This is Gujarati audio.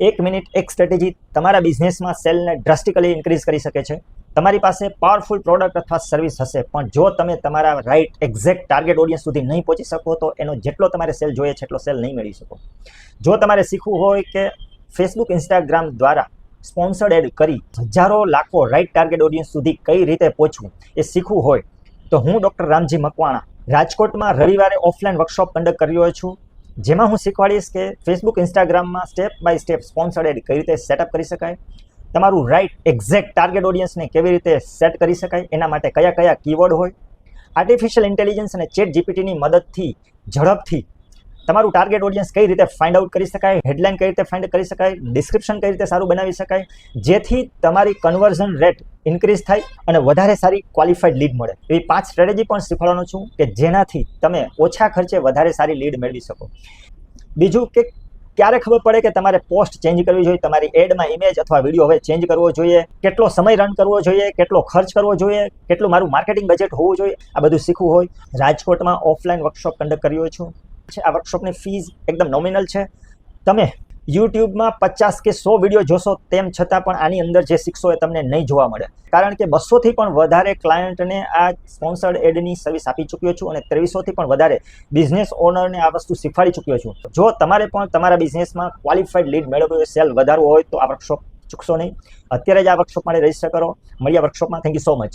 એક મિનિટ, એક સ્ટ્રેટેજી તમારા બિઝનેસમાં સેલને ડ્રાસ્ટિકલી ઇન્ક્રીઝ કરી શકે છે. તમારી પાસે પાવરફુલ પ્રોડક્ટ અથવા સર્વિસ હશે, પણ જો તમે તમારા રાઇટ એક્ઝેક્ટ ટાર્ગેટ ઓડિયન્સ સુધી નહીં પહોંચી શકો, તો એનો જેટલો તમારે સેલ જોઈએ છે, એટલો સેલ નહીં મેળવી શકો. જો તમારે શીખવું હોય કે ફેસબુક ઇન્સ્ટાગ્રામ દ્વારા સ્પોન્સર્ડ એડ કરી હજારો, લાખો રાઇટ ટાર્ગેટ ઓડિયન્સ સુધી કઈ રીતે પહોંચવું, એ શીખવું હોય, તો હું ડૉક્ટર રામજી મકવાણા રાજકોટમાં રવિવારે ઓફલાઈન વર્કશોપ કન્ડક્ટ કરી રહ્યો છું. જેમાં હું શીખવાડીશ કે ફેસબુક ઇન્સ્ટાગ્રામમાં step by step sponsored ad કઈ રીતે સેટઅપ કરી શકાય, તમારું રાઇટ એક્ઝેક્ટ ટાર્ગેટ ઓડિયન્સને કેવી રીતે સેટ કરી શકાય, એના માટે કયા કયા કીવર્ડ હોય આર્ટિફિશિયલ ઇન્ટેલિજન્સ અને ચેટ જીપીટીની મદદથી, ઝડપથી તમારું ટાર્ગેટ ઓડિયન્સ કઈ રીતે ફાઇન્ડ આઉટ કરી શકાય હેડલાઇન કઈ રીતે ફાઇન્ડ કરી શકાય ડિસ્ક્રિપ્શન કઈ રીતે સારું બનાવી શકાય, જેથી તમારી કન્વર્ઝન રેટ ઇન્ક્રીઝ થાય અને વધારે સારી ક્વોલિફાઈડ લીડ મળે. એવી પાંચ સ્ટ્રેટેજી પણ શીખવાડવાનો છું કે જેનાથી તમે ઓછા ખર્ચે વધારે સારી લીડ મેળવી શકો. બીજું કે ક્યારે ખબર પડે કે તમારે પોસ્ટ ચેન્જ કરવી જોઈએ, તમારી એડમાં ઇમેજ અથવા વીડિયો હવે ચેન્જ કરવો જોઈએ, કેટલો સમય રન કરવો જોઈએ, કેટલો ખર્ચ કરવો જોઈએ, કેટલું મારું માર્કેટિંગ બજેટ હોવું જોઈએ, આ બધું શીખવું હોય. રાજકોટમાં ઓફલાઈન વર્કશોપ કન્ડક્ટ કર્યો છું. છે, આ વર્કશોપની ફીસ એકદમ નોમિનલ છે. તમે યુટ્યુબમાં પચાસ કે સો વીડિયો જોશો તેમ છતાં પણ આની અંદર જે શીખશો એ તમને નહીં જોવા મળે. કારણ કે બસોથી પણ વધારે ક્લાયન્ટને આ સ્પોન્સર્ડ એડની સર્વિસ આપી ચૂક્યો છું અને ત્રેવીસોથી પણ વધારે બિઝનેસ ઓનરને આ વસ્તુ શીખવાડી ચૂક્યો છું. જો તમારે પણ તમારા બિઝનેસમાં ક્વોલિફાઈડ લીડ મેળવવો સેલ વધારવો હોય, તો આ વર્કશોપ ચૂકશો નહીં. અત્યારે જ આ વર્કશોપ માટે રજિસ્ટર કરો. મળ્યા વર્કશોપમાં થેન્ક યુ સો મચ